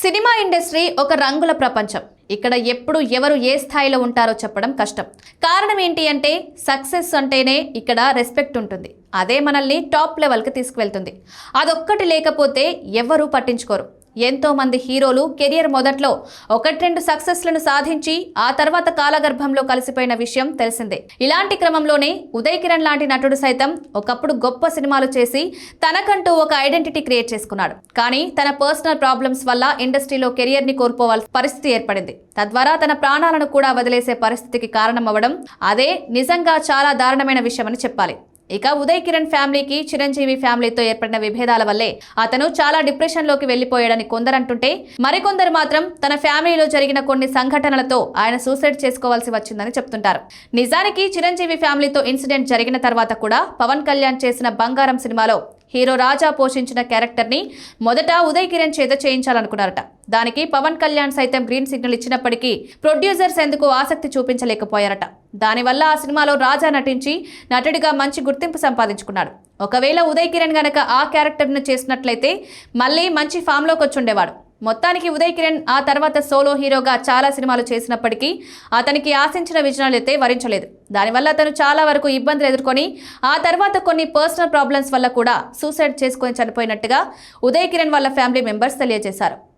Cinema industry ఒక రంగుల ప్రపంచం. ఇక్కడ ఎప్పుడు ఎవరు ఏ స్థాయిలో ఉంటారో చెప్పడం కష్టం. కారణం ఏంటి అంటే సక్సెస్ అంటేనే ఇక్కడ రెస్పెక్ట్ ఉంటుంది. అదే మనల్ని టాప్ లెవెల్కి తీసుకువెళ్తుంది. అదొక్కటి లేకపోతే ఎవరూ పట్టించుకోరు. ఎంతో మంది హీరోలు కెరియర్ మొదట్లో ఒకట్రెండు సక్సెస్లను సాధించి ఆ తర్వాత కాలగర్భంలో కలిసిపోయిన విషయం తెలిసిందే. ఇలాంటి క్రమంలోనే ఉదయ్ కిరణ్ లాంటి నటుడు సైతం ఒకప్పుడు గొప్ప సినిమాలు చేసి తనకంటూ ఒక ఐడెంటిటీ క్రియేట్ చేసుకున్నాడు. కానీ తన పర్సనల్ ప్రాబ్లమ్స్ వల్ల ఇండస్ట్రీలో కెరియర్ని కోల్పోవాల్సిన పరిస్థితి ఏర్పడింది. తద్వారా తన ప్రాణాలను కూడా వదిలేసే పరిస్థితికి కారణం అవ్వడం అదే నిజంగా చాలా దారుణమైన విషయమని చెప్పాలి. ఇక ఉదయ్ కిరణ్ ఫ్యామిలీకి చిరంజీవి ఫ్యామిలీతో ఏర్పడిన విభేదాల వల్లే అతను చాలా డిప్రెషన్లోకి వెళ్ళిపోయాడని కొందరంటుంటే మరికొందరు మాత్రం తన ఫ్యామిలీలో జరిగిన కొన్ని సంఘటనలతో ఆయన సూసైడ్ చేసుకోవాల్సి వచ్చిందని చెప్తుంటారు. నిజానికి చిరంజీవి ఫ్యామిలీతో ఇన్సిడెంట్ జరిగిన తర్వాత కూడా పవన్ కళ్యాణ్ చేసిన బంగారం సినిమాలో హీరో రాజా పోషించిన క్యారెక్టర్ని మొదట ఉదయ్ కిరణ్ చేత చేయించాలనుకున్నారట. దానికి పవన్ కళ్యాణ్ సైతం గ్రీన్ సిగ్నల్ ఇచ్చినప్పటికీ ప్రొడ్యూసర్స్ ఎందుకు ఆసక్తి చూపించలేకపోయారట. దానివల్ల ఆ సినిమాలో రాజా నటించి నటుడిగా మంచి గుర్తింపు సంపాదించుకున్నాడు. ఒకవేళ ఉదయ్ కిరణ్ గనక ఆ క్యారెక్టర్ను చేసినట్లయితే మళ్ళీ మంచి ఫామ్లోకి వచ్చుండేవాడు. మొత్తానికి ఉదయ్ కిరణ్ ఆ తర్వాత సోలో హీరోగా చాలా సినిమాలు చేసినప్పటికీ అతనికి ఆశించిన విజయాలు అయితే వరించలేదు. దానివల్ల అతను చాలా వరకు ఇబ్బందులు ఎదుర్కొని ఆ తర్వాత కొన్ని పర్సనల్ ప్రాబ్లమ్స్ వల్ల కూడా సూసైడ్ చేసుకొని చనిపోయినట్టుగా ఉదయ్ కిరణ్ వాళ్ళ ఫ్యామిలీ మెంబర్స్ తెలియజేశారు.